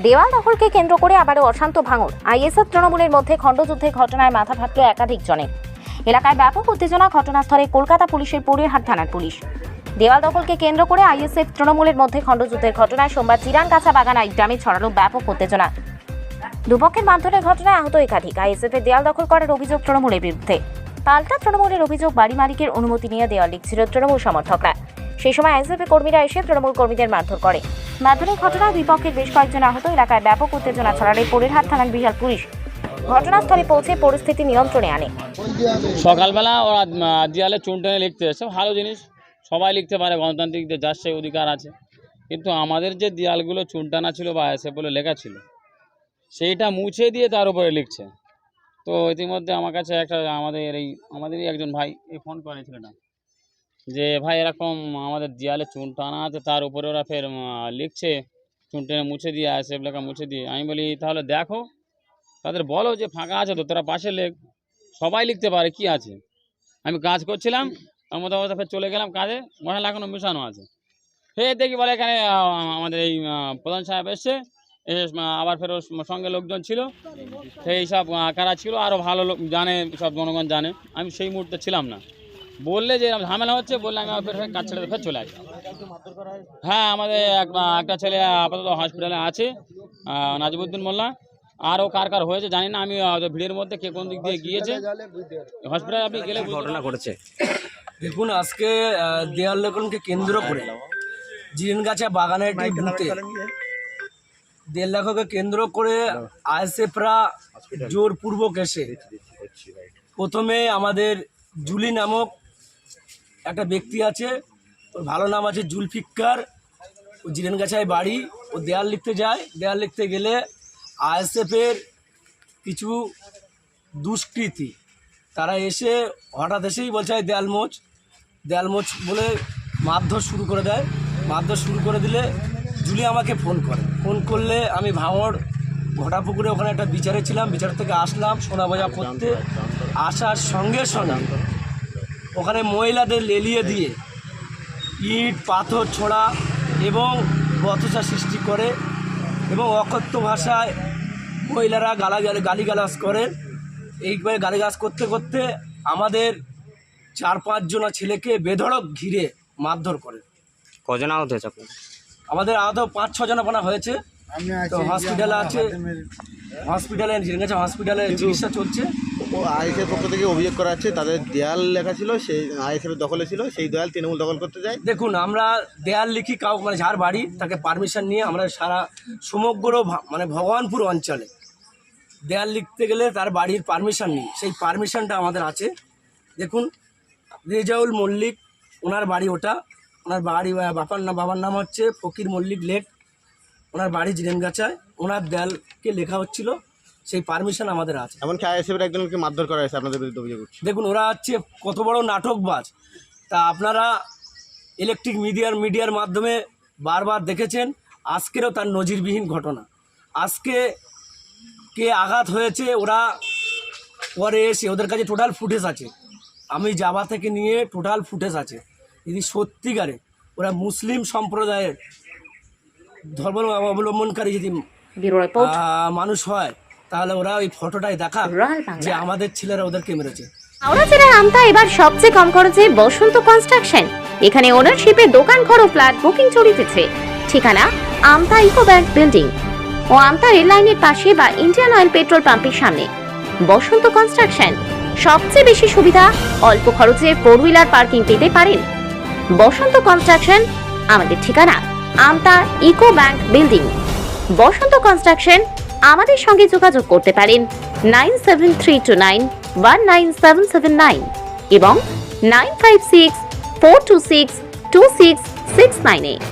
দেওয়াল দখলকে কেন্দ্র করে আবারও অশান্ত ভাঙর আইএসএফ তৃণমূলের মধ্যে খণ্ডযুদ্ধের ঘটনায় মাথা ফাটল একাধিক জনের এলাকায় ব্যাপক উত্তেজনা ঘটনাস্থলে কলকাতা পুলিশের পরিহাট থানার পুলিশ। দেওয়াল দখলকে কেন্দ্র করে আইএসএফ তৃণমূলের মধ্যে খণ্ডযুদ্ধের ঘটনায় সোমবার চিরান কাছা বাগানায় গ্রামে ছড়ালো ব্যাপক উত্তেজনা। দুপক্ষের মারধরের ঘটনায় আহত একাধিক। আইএসএফ এর দেয়াল দখল করার অভিযোগ তৃণমূলের বিরুদ্ধে। পাল্টা তৃণমূলের অভিযোগ বাড়ি মালিকের অনুমতি নিয়ে দেওয়াল লিখছিল তৃণমূল সমর্থকরা। সেই সময় আইএসএফ কর্মীরা এসে তৃণমূল কর্মীদের মারধর করে। মারধরের ঘটনায় দুই পক্ষের বেশ কয়েকজন আহত। এলাকায় ব্যাপক উত্তেজনা ছড়ালে পরিহাট থানার বিশাল পুলিশ ঘটনাস্থলে পৌঁছে পরিস্থিতি নিয়ন্ত্রণে আনে। সকালবেলা ওরা দেয়ালে চুন টেনে লিখতে এসে, ভালো জিনিস, সবাই লিখতে পারে গণতান্ত্রিকদের যার সেই অধিকার আছে। কিন্তু আমাদের যে দেয়ালগুলো চুন টানা ছিল বা এসে বলে লেখা ছিল, সেইটা মুছে দিয়ে তার উপরে লিখছে। তো ইতিমধ্যে আমার কাছে একটা, আমাদের এই, আমাদেরই একজন ভাই এই ফোন করেছিল না যে, ভাই, এরকম আমাদের দেয়ালে চুন টানা আছে, তার উপরে ওরা ফের লিখছে চুন টেনে মুছে দিয়ে আসে লেখা মুছে দিয়ে। আমি বলি, তাহলে দেখো, তাদের বলো যে ফাঁকা আছে তো, তোরা পাশে লেখ। সবাই লিখতে পারে কি আছে। আমি কাজ করছিলাম, তার অবস্থা ফের চলে গেলাম কাজে, মশলা এখনও মিশানো আছে। ফের দেখি বলে এখানে আমাদের এই প্রধান সাহেব এসছে, এসে আবার ফের সঙ্গে লোকজন ছিল। সেই সব কারা ছিল আরও ভালো লোক জানে, সব জনগণ জানে। আমি সেই মুহূর্তে ছিলাম না। বললে যে ঝামেলা হচ্ছে বললে আমি ফের কাজ ছেড়ে ফের চলে আসি হ্যাঁ আমাদের এক- একটা ছেলে আপাতত হসপিটালে আছে নাজিবুদ্দিন মোল্লা। আরও কার কার হয়েছে জানি না আমি ভিড়ের মধ্যে কে কোন দিক দিয়ে গিয়েছে। হসপিটালে আপনি গেলে ঘটনা ঘটেছে। দেখুন আজকে দেয়াল লেখনকে কেন্দ্র করে জিরিনগাছা বাগানের একটি বুথে দেড় লেখকে কেন্দ্র করে আইএসএফরা জোরপূর্বক এসে প্রথমে আমাদের জুলি নামক একটা ব্যক্তি আছে, ওর ভালো নাম আছে জুলফিকার ও জিরেনগাছায় বাড়ি, ও দেয়াল লিখতে যায়, দেয়াল লিখতে গেলে আইএসএফের কিছু দুষ্কৃতী, তারা এসে হঠাৎ এসেই বলছে, "এই দেয়ালমোচ বলে মারধর শুরু করে দেয়। মারধর শুরু করে দিলে জুলি আমাকে ফোন করে। ফোন করলে আমি ভাঙড় ঘোটাপুকুরে ওখানে একটা বিচারে ছিলাম। বিচার থেকে আসলাম, সোনা বাজা করতে। আসার সঙ্গে সঙ্গে ওখানে মহিলাদের লেলিয়ে দিয়ে ইট পাথর ছোড়া এবং বথসা সৃষ্টি করে এবং অকথ্য ভাষায় মহিলারা গালা গালিগালাজ করে। এইভাবে গালিগালাজ করতে করতে আমাদের চার পাঁচজনা ছেলেকে বেধড়ক ঘিরে মারধর করে। কজন আহত হয়েছে আপনার আমাদের আহত পাঁচ ছ জনা হয়েছে। তো হসপিটালে আছে। হসপিটালে হসপিটালে চিকিৎসা চলছে। আইএসের পক্ষ থেকে অভিযোগ করা হচ্ছে, তাদের দেয়াল লেখা ছিল, সেই আইএসের দখলে ছিল, সেই দেয়াল তৃণমূল দখল করতে যায়। দেখুন, আমরা দেয়াল লিখি কাউ মানে যার বাড়ি, তাকে পারমিশন নিয়ে আমরা সারা সমগ্র মানে ভগবানপুর অঞ্চলে দেয়াল লিখতে গেলে তার বাড়ির পারমিশন নিই। সেই পারমিশনটা আমাদের আছে। দেখুন, রেজাউল মল্লিক, ওনার বাড়ি ওটা। ওনার বাড়ি বাবার নাম বাবার নাম হচ্ছে ফকির মল্লিক লেক। ওনার বাড়ি জিরেনগাছায়। ওনার দেয়ালকে লেখা হচ্ছিল। সেই পারমিশন আমাদের আছে। এমনকি আইএসএফের একজনকে মারধর করা হয়েছে আপনাদের বিরুদ্ধে অভিযোগ উঠছে দেখুন ওরা হচ্ছে কত বড় নাটকবাজ। তা আপনারা ইলেকট্রিক মিডিয়ার মিডিয়ার মাধ্যমে বারবার দেখেছেন আজকেরও তার নজিরবিহীন ঘটনা। আজকে কে আঘাত হয়েছে ওরা পরে এসে ওদের কাছে টোটাল ফুটেজ আছে। আমি জাবা থেকে নিয়ে টোটাল ফুটেজ আছে। যদি সত্যিকারে ওরা মুসলিম সম্প্রদায়ের ধর্ম অবলম্বনকারী যদি মানুষ হয় তাহলে ওরা ওই ফটোটাই দেখা যে আমাদের ছেলেরা ওদেরকে মেরেছে। হাওড়া জেলার আমতা এবার সবচেয়ে কম খরচে বসন্ত কনস্ট্রাকশন এখানে ওনারশিপে দোকান ঘর ও ফ্ল্যাট বুকিং চলিতেছে। ঠিকানা আমতা ইকো ব্যাংক বিল্ডিং ও আমতা রেল লাইনের পাশে বা ইন্ডিয়ান অয়েল পেট্রোল পাম্পের সামনে। বসন্ত কনস্ট্রাকশন সবচেয়ে বেশি সুবিধা অল্প খরচে ফোর হুইলার পার্কিং পেতে পারেন। বসন্ত কনস্ট্রাকশন আমাদের ঠিকানা Amta eco bank building Basanta construction আমাদের সঙ্গে যোগাযোগ করতে পারেন nine seven three two nine, one nine seven seven nine এবং nine five six four two six two six six nine eight